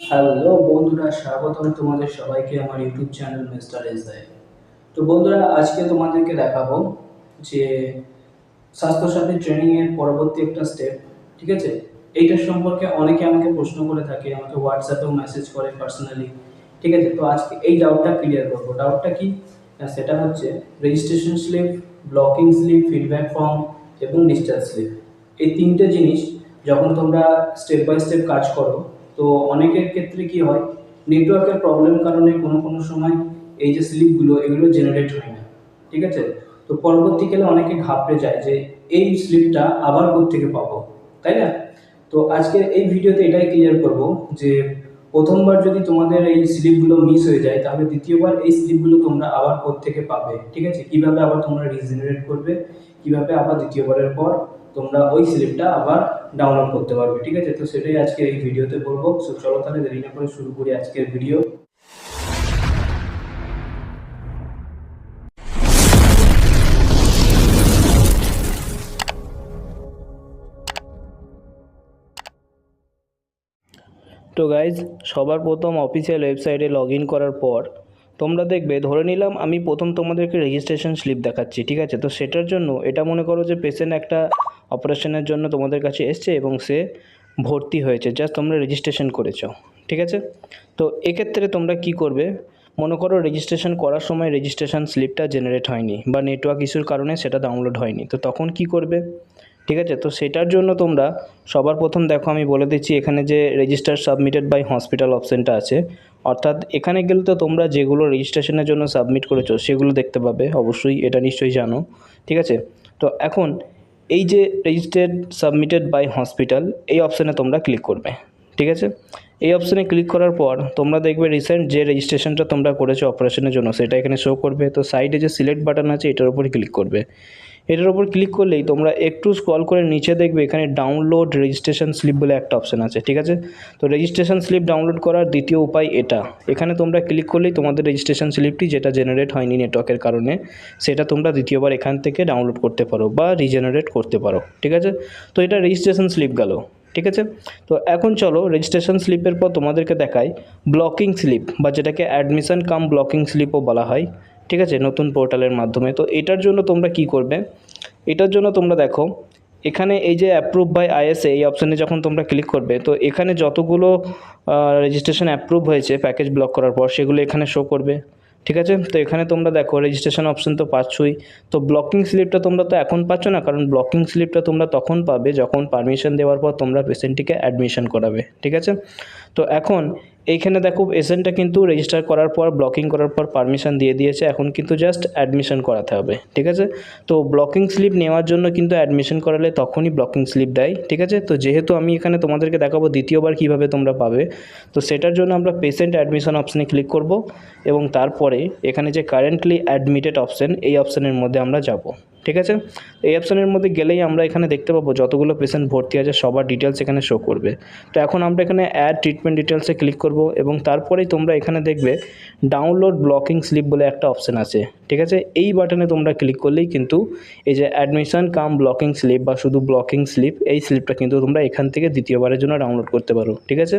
Hello বন্ধুরা, স্বাগতম তোমাদের সবাইকে আমার ইউটিউব চ্যানেল মিস্টার এসআই তো বন্ধুরা, আজকে তোমাদেরকে দেখাবো যে স্বাস্থ্যসাথী ট্রেনিং এর পরবর্তী একটা স্টেপ ঠিক আছে? এইটার সম্পর্কে অনেকে আমাকে প্রশ্ন করে থাকে, আমাকে হোয়াটসঅ্যাপেও মেসেজ করে পার্সোনালি ঠিক আছে? তো আজকে এই ডাউটটা ক্লিয়ার করব। ডাউটটা কি? সেটা হচ্ছে registration slip blocking slip feedback form এবং ডিসচার্জ স্লিপ এই তিনটে জিনিস যখন তোমরা স্টেপ বাই স্টেপ কাজ করো তো অনেকের ক্ষেত্রে কি হয় নেটওয়ার্কের প্রবলেম কারণে কোনো কোনো সময় এই যে স্লিপগুলো এগুলো জেনারেট হয় না, ঠিক আছে? তো পরবর্তীকালে অনেকে ঘাবড়ে যায় যে এই স্লিপটা আবার থেকে পাবো, তাই না? তো আজকে এই ভিডিওতে এটাই ক্লিয়ার করব যে প্রথমবার যদি তোমাদের এই স্লিপগুলো মিস হয়ে যায়, তাহলে দ্বিতীয়বার এই স্লিপগুলো তোমরা আবার থেকে পাবে, ঠিক আছে? কীভাবে আবার তোমরা রিজেনারেট করবে, কীভাবে আবার দ্বিতীয়বারের পর তোমরা ওই স্লিপটা আবার ডাউনলোড করতে পারবে, ঠিক আছে? তো সেটাই আজকে এই ভিডিওতে বলব। সো চলো তাহলে দেরি না করে শুরু করি আজকের ভিডিও। তো গাইজ সবার প্রথম অফিসিয়াল ওয়েবসাইটে লগ করার পর তোমরা দেখবে, ধরে নিলাম আমি প্রথম তোমাদেরকে রেজিস্ট্রেশন স্লিপ দেখাচ্ছি, ঠিক আছে? তো সেটার জন্য এটা মনে করো যে পেশেন্ট একটা অপারেশনের জন্য তোমাদের কাছে এসছে এবং সে ভর্তি হয়েছে জাস্ট তোমরা রেজিস্ট্রেশন করেছ, ঠিক আছে? তো এক্ষেত্রে তোমরা কি করবে? মনে করো রেজিস্ট্রেশন করার সময় রেজিস্ট্রেশন স্লিপটা জেনারেট হয়নি বা নেটওয়ার্ক ইস্যুর কারণে সেটা ডাউনলোড হয়নি, তো তখন কি করবে? ঠিক আছে? তো সেটার জন্য তোমরা সবার প্রথম দেখো, আমি বলে দিচ্ছি এখানে যে রেজিস্টার সাবমিটেড বাই হসপিটাল অপশানটা আছে। অর্থাৎ এখানে গেলে তো তোমরা যেগুলো রেজিস্ট্রেশনের জন্য সাবমিট করেছ, সেগুলো দেখতে পাবে। অবশ্যই এটা নিশ্চয়ই জানো। ঠিক আছে? তো এখন এই যে রেজিস্টার্ড সাবমিটেড বাই হসপিটাল এই অপশানে তোমরা ক্লিক করবে। ঠিক আছে? এই অপশানে ক্লিক করার পর তোমরা দেখবে রিসেন্ট যে রেজিস্ট্রেশনটা তোমরা করেছ অপারেশনের জন্য, সেটা এখানে শো করবে। তো সাইডে যে সিলেক্ট বাটন আছে, এটার উপরে ক্লিক করবে। এটার উপর ক্লিক করলেই তোমরা একটু স্ক্রল করে নিচে দেখবে এখানে ডাউনলোড রেজিস্ট্রেশন স্লিপ বলে একটা অপশান আছে, ঠিক আছে? তো রেজিস্ট্রেশন স্লিপ ডাউনলোড করার দ্বিতীয় উপায় এটা। এখানে তোমরা ক্লিক করলেই তোমাদের রেজিস্ট্রেশন স্লিপটি যেটা জেনারেট হয়নি নেটওয়ার্কের কারণে, সেটা তোমরা দ্বিতীয়বার এখান থেকে ডাউনলোড করতে পারো বা রিজেনারেট করতে পারো, ঠিক আছে? তো এটা রেজিস্ট্রেশন স্লিপ গেল, ঠিক আছে? তো এখন চলো রেজিস্ট্রেশন স্লিপের পর তোমাদেরকে দেখাই ব্লকিং স্লিপ বা যেটাকে অ্যাডমিশন কাম ব্লকিং স্লিপও বলা হয়। ঠিক আছে, নতুন পোর্টালের মাধ্যমে। তো এটার জন্য তোমরা কি করবে? এটার জন্য তোমরা দেখো, এখানে এই যে অ্যাপ্রুভ বাই আইএসএ এই অপশানে যখন তোমরা ক্লিক করবে, তো এখানে যতগুলো রেজিস্ট্রেশন অ্যাপ্রুভ হয়েছে প্যাকেজ ব্লক করার পর, সেগুলো এখানে শো করবে। ঠিক আছে? তো এখানে তোমরা দেখো রেজিস্ট্রেশন অপশন তো পাচ্ছই। তো ব্লকিং স্লিপটা তোমরা তো এখন পাচ্ছ না, কারণ ব্লকিং স্লিপটা তোমরা তখন পাবে যখন পারমিশন দেওয়ার পর তোমরা পেশেন্টটিকে অ্যাডমিশন করাবে। ঠিক আছে? তো এখন এইখানে দেখো পেশেন্টটা কিন্তু রেজিস্টার করার পর ব্লকিং করার পর পারমিশন দিয়ে দিয়েছে। এখন কিন্তু জাস্ট অ্যাডমিশন করাতে হবে, ঠিক আছে? তো ব্লকিং স্লিপ নেওয়ার জন্য কিন্তু অ্যাডমিশন করালে তখনই ব্লকিং স্লিপ দেয়, ঠিক আছে? তো যেহেতু আমি এখানে তোমাদেরকে দেখাবো দ্বিতীয়বার কীভাবে তোমরা পাবে, তো সেটার জন্য আমরা পেশেন্ট অ্যাডমিশন অপশানে ক্লিক করব এবং তারপরে এখানে যে কারেন্টলি অ্যাডমিটেড অপশান এই অপশানের মধ্যে আমরা যাব। ঠিক আছে? এই অপশানের মধ্যে গেলেই আমরা এখানে দেখতে পাবো যতগুলো পেশেন্ট ভর্তি আছে, সবার ডিটেলস এখানে শো করবে। তো এখন আমরা এখানে অ্যাড ট্রিটমেন্ট ডিটেলসে ক্লিক করব এবং তারপরেই তোমরা এখানে দেখবে ডাউনলোড ব্লকিং স্লিপ বলে একটা অপশান আছে। ঠিক আছে? এই বাটনে তোমরা ক্লিক করলেই কিন্তু এই যে অ্যাডমিশন কাম ব্লকিং স্লিপ বা শুধু ব্লকিং স্লিপ এই স্লিপটা কিন্তু তোমরা এখান থেকে দ্বিতীয়বারের জন্য ডাউনলোড করতে পারো। ঠিক আছে?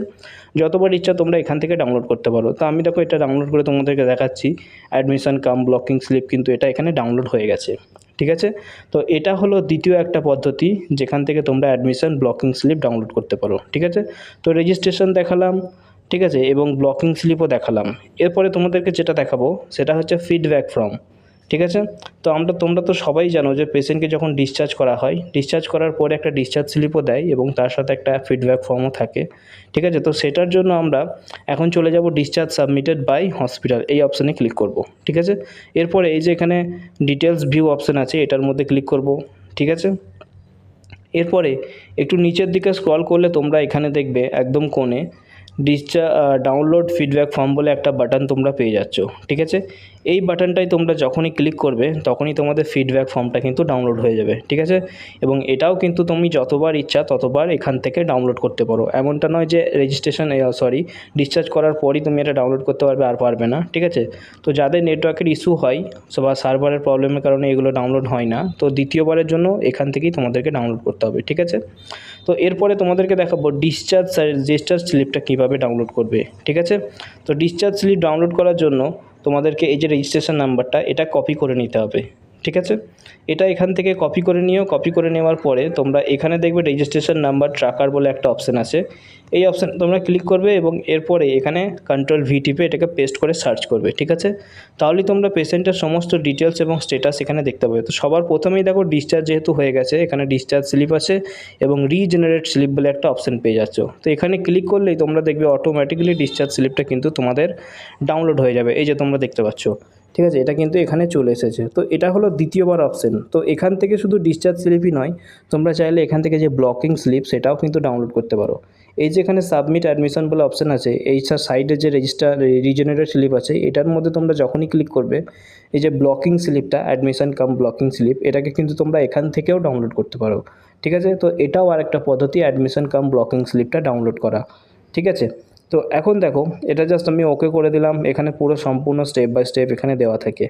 যতবার ইচ্ছা তোমরা এখান থেকে ডাউনলোড করতে পারো। তো আমি দেখো এটা ডাউনলোড করে তোমাদেরকে দেখাচ্ছি। অ্যাডমিশন কাম ব্লকিং স্লিপ কিন্তু এটা এখানে ডাউনলোড হয়ে গেছে। ঠিক আছে? তো এটা হলো দ্বিতীয় একটা পদ্ধতি যেখান থেকে তোমরা অ্যাডমিশন ব্লকিং স্লিপ ডাউনলোড করতে পারো, ঠিক আছে? তো রেজিস্ট্রেশন দেখালাম, ঠিক আছে? এবং ব্লকিং স্লিপও দেখালাম। এরপরে তোমাদেরকে যেটা দেখাবো, সেটা হচ্ছে ফিডব্যাক ফর্ম ঠিক আছে? তো আমরা, তোমরা তো সবাই জানো যে পেশেন্টকে যখন ডিসচার্জ করা হয় ডিসচার্জ করার পরে একটা ডিসচার্জ স্লিপও দেয় এবং তার সাথে একটা ফিডব্যাক ফর্মও থাকে। ঠিক আছে? তো সেটার জন্য আমরা এখন চলে যাব ডিসচার্জ সাবমিটেড বাই হসপিটাল এই অপশানে ক্লিক করব। ঠিক আছে? এরপরে এই যে এখানে ডিটেলস ভিউ অপশান আছে, এটার মধ্যে ক্লিক করব। ঠিক আছে? এরপরে একটু নিচের দিকে স্ক্রল করলে তোমরা এখানে দেখবে একদম কোণে ডিসচা ডাউনলোড ফিডব্যাক ফর্ম বলে একটা বাটন তোমরা পেয়ে যাচ্ছ। ঠিক আছে? এই বাটনটাই তোমরা যখনই ক্লিক করবে, তখনই তোমাদের ফিডব্যাক ফর্মটা কিন্তু ডাউনলোড হয়ে যাবে, ঠিক আছে? এবং এটাও কিন্তু তুমি যতবার ইচ্ছা ততবার এখান থেকে ডাউনলোড করতে পারো। এমনটা নয় যে রেজিস্ট্রেশন সরি ডিসচার্জ করার পরই তুমি এটা ডাউনলোড করতে পারবে আর পারবে না, ঠিক আছে? তো যাদের নেটওয়ার্কের ইস্যু হয় বা সার্ভারের প্রবলেমের কারণে এগুলো ডাউনলোড হয় না, তো দ্বিতীয়বারের জন্য এখান থেকেই তোমাদেরকে ডাউনলোড করতে হবে, ঠিক আছে? তো এরপরে তোমাদেরকে দেখাবো ডিসচার্জ ডিসচার্জ স্লিপটা কীভাবে ডাউনলোড করবে, ঠিক আছে? তো ডিসচার্জ স্লিপ ডাউনলোড করার জন্য তোমাদেরকে এই যে রেজিস্ট্রেশন নাম্বারটা এটা কপি করে নিতে হবে। ঠিক আছে? এটা এখান থেকে কপি করে নিও। কপি করে নেওয়ার পরে তোমরা এখানে দেখবে রেজিস্ট্রেশন নাম্বার ট্রাকার বলে একটা অপশান আছে। এই অপশান তোমরা ক্লিক করবে এবং এরপরে এখানে কন্ট্রোল ভি টিপে এটাকে পেস্ট করে সার্চ করবে, ঠিক আছে? তাহলে তোমরা পেশেন্টের সমস্ত ডিটেলস এবং স্টেটাস এখানে দেখতে পাবে। তো সবার প্রথমেই দেখো ডিসচার্জ যেহেতু হয়ে গেছে, এখানে ডিসচার্জ স্লিপ আছে এবং রিজেনারেট স্লিপ বলে একটা অপশান পেয়ে যাচ্ছ। তো এখানে ক্লিক করলেই তোমরা দেখবে অটোমেটিক্যালি ডিসচার্জ স্লিপটা কিন্তু তোমাদের ডাউনলোড হয়ে যাবে। এই যে তোমরা দেখতে পাচ্ছ। ঠিক আছে? এটা কিন্তু এখানে চলে এসেছে। তো এটা হলো দ্বিতীয়বার অপশন তো এখান থেকে শুধু ডিসচার্জ স্লিপই নয়, তোমরা চাইলে এখান থেকে যে ব্লকিং স্লিপ সেটাও কিন্তু ডাউনলোড করতে পারো। এই যে এখানে সাবমিট অ্যাডমিশন বলে অপশন আছে, এই সাইডে যে রেজিস্টার রিজেনারেট স্লিপ আছে, এটার মধ্যে তোমরা যখনই ক্লিক করবে, এই যে ব্লকিং স্লিপটা অ্যাডমিশন কাম ব্লকিং স্লিপ এটাকে কিন্তু তোমরা এখান থেকেও ডাউনলোড করতে পারো। ঠিক আছে? তো এটাও আরেকটা পদ্ধতি অ্যাডমিশন কাম ব্লকিং স্লিপটা ডাউনলোড করা। ঠিক আছে? তো এখন দেখো, এটা জাস্ট আমি ওকে করে দিলাম, এখানে পুরো সম্পূর্ণ স্টেপ বাই স্টেপ এখানে দেওয়া থাকে,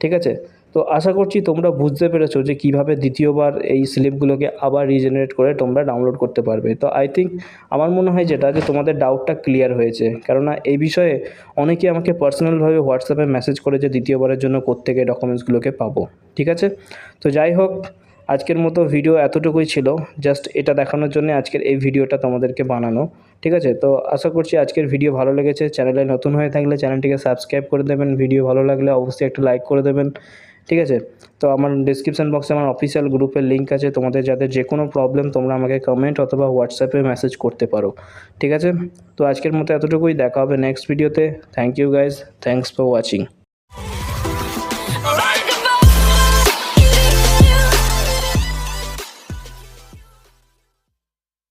ঠিক আছে? তো আশা করছি তোমরা বুঝতে পেরেছ যে কীভাবে দ্বিতীয়বার এই স্লিপগুলোকে আবার রিজেনারেট করে তোমরা ডাউনলোড করতে পারবে। তো আই থিঙ্ক আমার মনে হয় যেটা, যে তোমাদের ডাউটটা ক্লিয়ার হয়েছে, কেননা এই বিষয়ে অনেকে আমাকে পার্সোনালভাবে হোয়াটসঅ্যাপে মেসেজ করে যে দ্বিতীয়বারের জন্য কোত্থেকে ডকুমেন্টসগুলোকে পাবো, ঠিক আছে? তো যাই হোক আজকের মতো ভিডিও এতটুকুই ছিল। জাস্ট এটা দেখানোর জন্য আজকের এই ভিডিওটা তোমাদেরকে বানানো। ঠিক আছে? তো আশা করছি আজকের ভিডিও ভালো লেগেছে। চ্যানেলে নতুন হয়ে থাকলে চ্যানেলটিকে সাবস্ক্রাইব করে দেবেন। ভিডিও ভালো লাগলে অবশ্যই একটা লাইক করে দেবেন। ঠিক আছে? তো আমার ডিসক্রিপশান বক্সে আমার অফিসিয়াল গ্রুপের লিঙ্ক আছে। তোমাদের যাদের যে কোনো প্রবলেম তোমরা আমাকে কমেন্ট অথবা হোয়াটসঅ্যাপে মেসেজ করতে পারো। ঠিক আছে? তো আজকের মতো এতটুকুই। দেখা হবে নেক্সট ভিডিওতে thank you guys thanks for watching